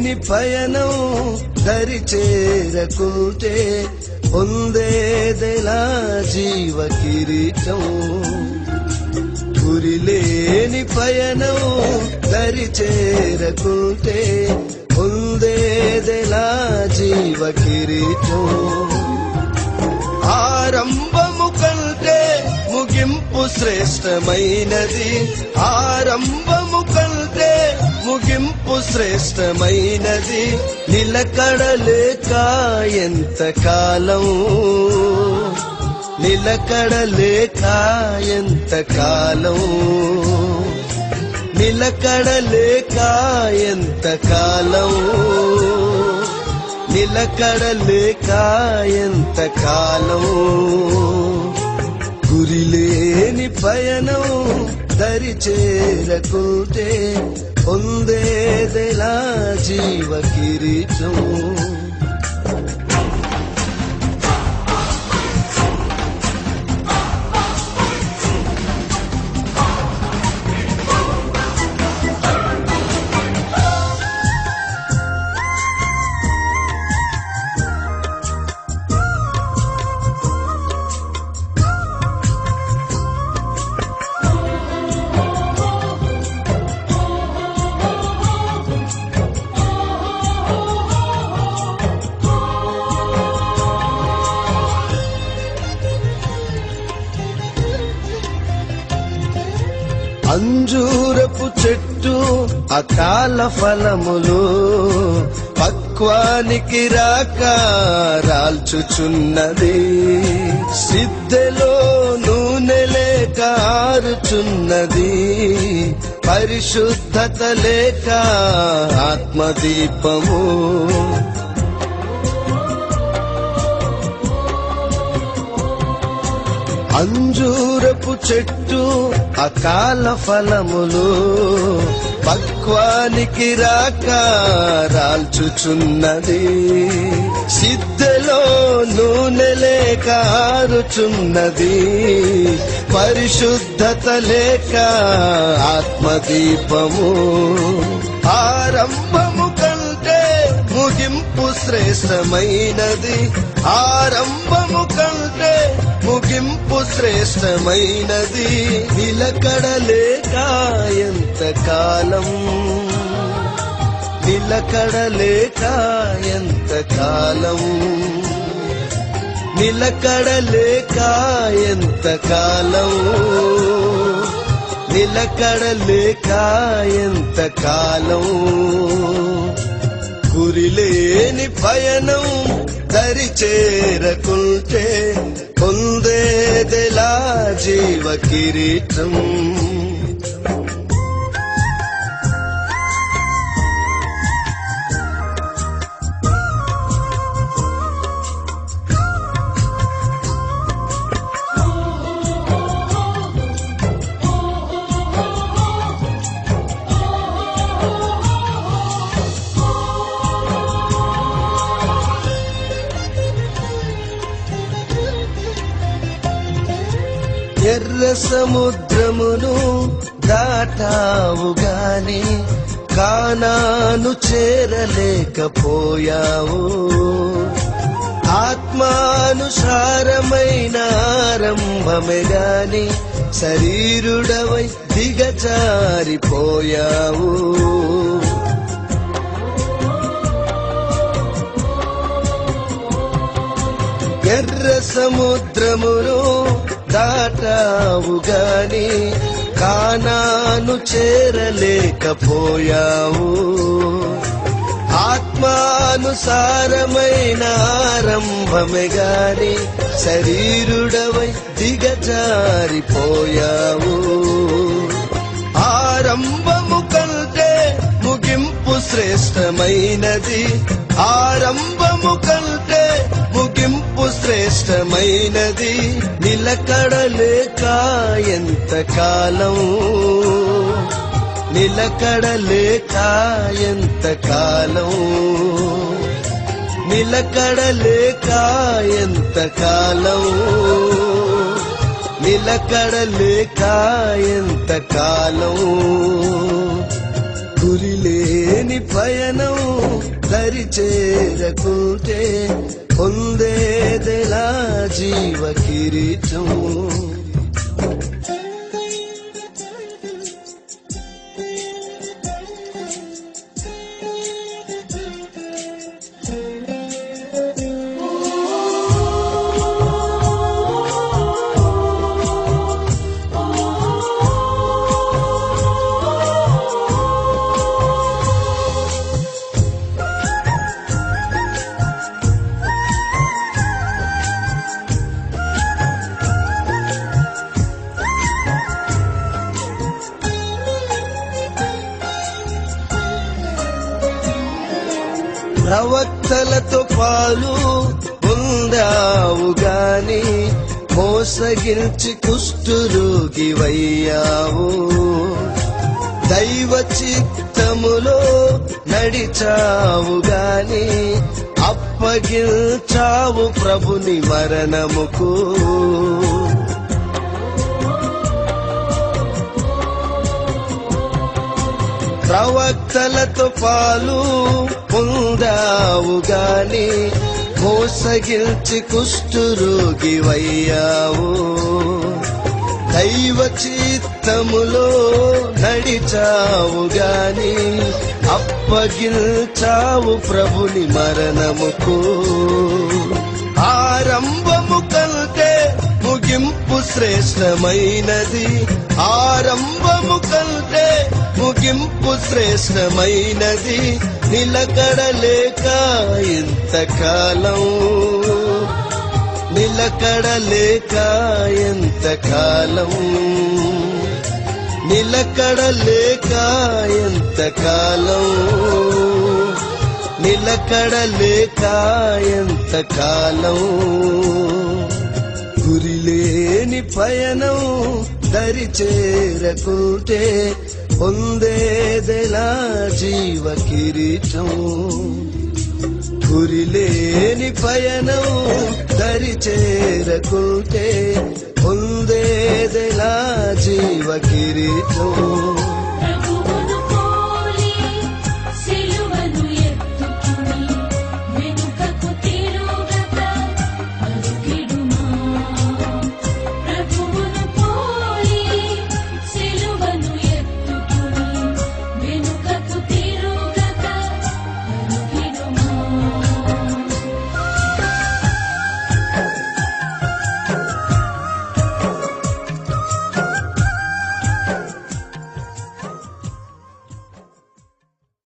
గురిలేని పయనం దరి చేరకుంటే పొందేదెలా జీవ కిరీటం. గురిలేని పయనం దరి చేరకుంటే పొందేదెలా జీవ కిరీటం. ఆరంభము కంటే ముగింపు శ్రేష్టమైనది. ఆరంభము కంటే ముగింపు శ్రేష్టమైనది నిలకడలేక ఎంత కాలం నిలకడలేక ఎంత కాలం నిలకడలేక ఎంత కాలం నిలకడలేక ఎంత కాలం గురిలేని పయనం దరి చేరకుంటే పొందేదెలా జీవ కిరీటం. అంజూరపు చెట్టు అకాల ఫలములు పక్వానికి రాక రాల్చుచున్నది. సిద్ధెలో నూనె లేక ఆరుచున్నది. పరిశుద్ధత లేక ఆత్మదీపము. చెట్టు అకాల ఫలములు పక్వానికి రాక రాల్చుచున్నది. సిద్ధలో నూనె లేక ఆరుచున్నది. పరిశుద్ధత లేక ఆత్మదీపము. ఆరంభము కంటే ముగింపు శ్రేష్టమైనది. ఆరంభ శ్రేష్టమైనది నిలకడలేక ఎంత కాలం నిలకడలేక ఎంత కాలం నిలకడలేక ఎంత కాలం నిలకడలేక ఎంత కాలం గురిలేని పయనం దరి చేరకుంటే పొందేదే जीवकिरीटम्। సముద్రమును దాటావు గాని కానాను చేరలేకపోయావు. ఆత్మానుసారమైన ఆరంభమే గాని శరీరుడవై దిగజారిపోయావు. ఎర్ర సముద్రమును దాటావు గాని కానాను చేరలేకపోయావు. ఆత్మానుసారమైన ఆరంభమే గాని శరీరుడవై దిగజారిపోయావు. ఆరంభము కంటే ముగింపు శ్రేష్టమైనది. ఆరంభము కంటే శ్రేష్టమైనది నిలకడలేక ఎంత కాలం నిలకడలేక ఎంత కాలం నిలకడలేక ఎంత కాలం నిలకడలేక ఎంత కాలం గురిలేని పయనం దరి చేరకుంటే పొందేదెలా జీవ కిరీటం. ప్రవక్తలతో పొందావు గాని మోసగించి కుష్ఠురోగి వయ్యావు దైవ చిత్తములో నడిచావు గాని అప్పగించావు ప్రభుని మరణముకు. ప్రవక్తలతో పాలు పొందావు గాని మోసగిల్చి కుష్ఠురోగి వయ్యావు. దైవ చిత్తములో నడిచావు గాని అప్పగిల్చావు ప్రభుని మరణముకు. ఆరంభము కంటే శ్రేష్టమైనది. ఆరంభము కంటే ముగింపు శ్రేష్టమైనది. నిలకడలేక ఇంతకాలం నిలకడలేక ఎంతకాలం నిలకడలేక ఎంతకాలం నిలకడలేక ఎంతకాలం గురిలేని పయనం దరి చేరకుంటే పొందేదెలా జీవ కిరీటం. గురిలేని పయనం దరి చేరకుంటే పొందేదెలా జీవ కిరీటం.